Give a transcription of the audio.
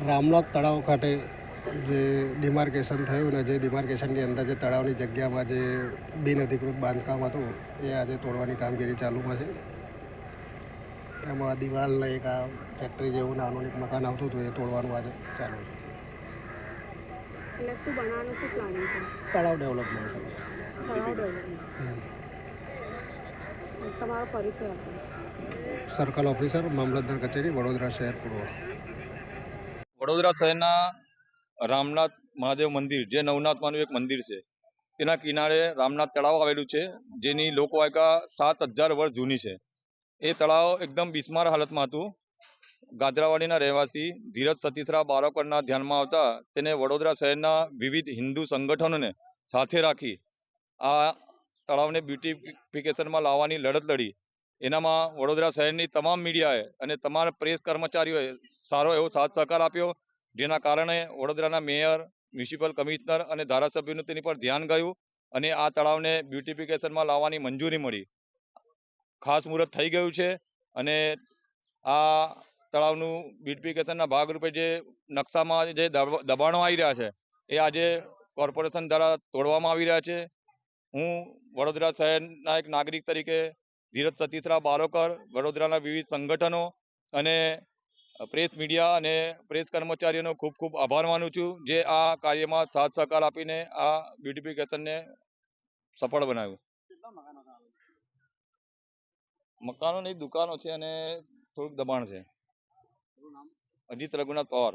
રામનાથ તળાવ ખાતે જે ડિમાર્કેશન થયું ને જે ડિમાર્કેશનની અંદર જે તળાવની જગ્યામાં જે બિનઅધિકૃત બાંધકામ હતું એ આજે તોડવાની કામગીરી ચાલુમાં છે. એમાં દિવાલને એક આ ફેક્ટરી જેવું નાનું એક મકાન આવતું હતું એ તોડવાનું આજે ચાલુ છે. તળાવ ડેવલપમેન્ટ છે. સર્કલ ઓફિસર મામલતદાર કચેરી વડોદરા શહેર પૂર્વ. વડોદરા શહેરના રામનાથ મહાદેવ મંદિર, જે નવનાથમાંનું એક મંદિર છે તેના કિનારે રામનાથ તળાવ આવેલું છે, જેની લોકવાયકા સાત હજાર વર્ષ જૂની છે. એ તળાવ એકદમ બિસ્માર હાલતમાં હતું. ગાદરાવાડીના રહેવાસી ધીરજ સતીસરા બારોકરના ધ્યાનમાં આવતા તેને વડોદરા શહેરના વિવિધ હિન્દુ સંગઠનોને સાથે રાખી આ તળાવને બ્યુટિફિકેશનમાં લાવવાની લડત લડી. એનામાં વડોદરા શહેરની તમામ મીડિયાએ અને તમામ પ્રેસ કર્મચારીઓએ સારો એવો સાથ સહકાર આપ્યો, જેના કારણે વડોદરાના મેયર, મ્યુનિસિપલ કમિશનર અને ધારાસભ્યોનું તેની પર ધ્યાન ગયું અને આ તળાવને બ્યુટિફિકેશનમાં લાવવાની મંજૂરી મળી. ખાસ મુહૂર્ત થઈ ગયું છે અને આ તળાવનું બ્યુટિફિકેશનના ભાગરૂપે જે નકશામાં જે દબાણો આવી રહ્યા છે, એ આજે કોર્પોરેશન દ્વારા તોડવામાં આવી રહ્યા છે. હું વડોદરા શહેરના એક નાગરિક તરીકે ધીરજ સતીસરા બારોકર, વડોદરાના વિવિધ સંગઠનો અને પ્રેસ મીડિયા અને પ્રેસ કર્મચારીઓનો ખૂબ ખૂબ આભાર માનું છું જે આ કાર્યમાં સાથ સહકાર આપીને આ બ્યુટિફિકેશનને સફળ બનાવ્યું. મકાનો નહીં દુકાનો છે અને થોડુંક દબાણ છે. અજીત રઘુનાથ પવાર.